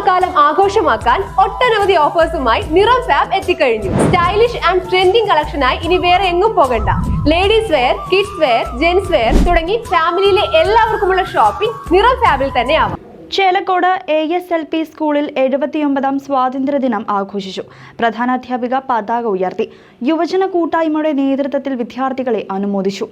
ഓണക്കാലം ആഘോഷമാക്കാൻ ഒട്ടനവധി ഓഫേഴ്സുമായി നിറം ഫാബ് എത്തിക്കഴിഞ്ഞു. സ്റ്റൈലിഷ് ആൻഡ് ട്രെൻഡിംഗ് കളക്ഷനായി ഇനി വേറെ എങ്ങും പോകണ്ട. Ladies wear kids wear gents wear തുടങ്ങി ഫാമിലിയിലെ എല്ലാവർക്കുമുള്ള ഷോപ്പിംഗ് നിറം ഫാബിൽ തന്നെ ആവാം. Chelakode A S L P സ്കൂളിൽ എഴുപത്തിയൊമ്പതാം സ്വാതന്ത്ര്യദിനം ആഘോഷിച്ചു. പ്രധാനാധ്യാപിക പതാക ഉയർത്തി. യുവജന കൂട്ടായ്മയുടെ നേതൃത്വത്തിൽ വിദ്യാർത്ഥികളെ അനുമോദിച്ചു.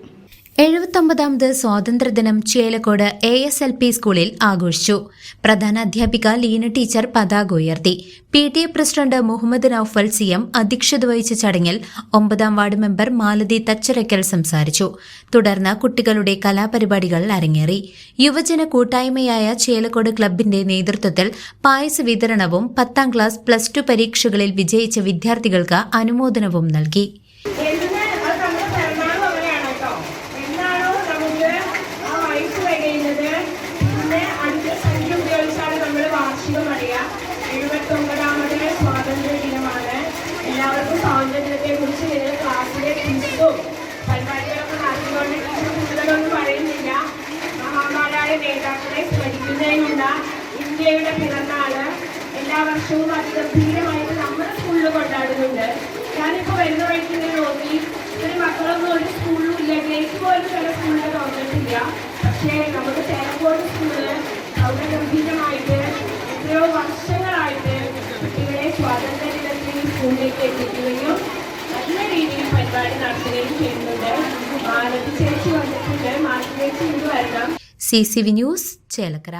എഴുപത്തൊമ്പതാമത് സ്വാതന്ത്ര്യദിനം Chelakode A S L P സ്കൂളിൽ ആഘോഷിച്ചു. പ്രധാന അധ്യാപിക ലീന ടീച്ചർ പതാക ഉയർത്തി. P T A president Muhammad Noufal C M അധ്യക്ഷത വഹിച്ച ചടങ്ങിൽ ഒമ്പതാം വാർഡ് മെമ്പർ മാലതി തച്ചരക്കൽ സംസാരിച്ചു. തുടർന്ന് കുട്ടികളുടെ കലാപരിപാടികൾ അരങ്ങേറി. യുവജന കൂട്ടായ്മയായ ചേലക്കോട് ക്ലബിന്റെ നേതൃത്വത്തിൽ പായസ വിതരണവും പത്താം ക്ലാസ് പ്ലസ് ടു പരീക്ഷകളിൽ വിജയിച്ച വിദ്യാർത്ഥികൾക്ക് അനുമോദനവും നൽകി. സ്വാതന്ത്ര്യത്തെ കുറിച്ച് നിങ്ങൾ ക്ലാസ്സിലെ ക്വിസും പരിപാടികളൊക്കെ നടത്തിക്കൊണ്ട് ടീച്ചർ കൂടുതലൊന്നും പറയുന്നില്ല. മഹാന്മാരായ നേതാക്കളെ സ്മരിക്കുന്നതിനുള്ള ഇന്ത്യയുടെ പിറന്നാൾ എല്ലാ വർഷവും അതിഗംഭീരമായിട്ട് നമ്മുടെ സ്കൂളിൽ കൊണ്ടാടുന്നുണ്ട്. ഞാനിപ്പോൾ വരുന്ന വഴിക്ക് ഇങ്ങനെ നോക്കി. ഇത്ര മക്കളൊന്നും ഒരു സ്കൂളിലും ഇല്ല. ഗ്രേസ് പോലും ചില സ്കൂളിൽ തുറന്നിട്ടില്ല. പക്ഷേ നമുക്ക് ചേലക്കോട് സ്കൂളിൽ അവിടെ ഗംഭീരമായിട്ട് എത്രയോ സ്വാതന്ത്ര്യ സ്കൂളിലേക്ക് എത്തിക്കുകയും നല്ല രീതിയിൽ പരിപാടി നടത്തുകയും ചെയ്യുന്നുണ്ട്. മാലതി ചേച്ചി വന്നിട്ടുണ്ട്. മാലതി ചേച്ചി ഇന്ന് വരണം C C V news Chelakkara.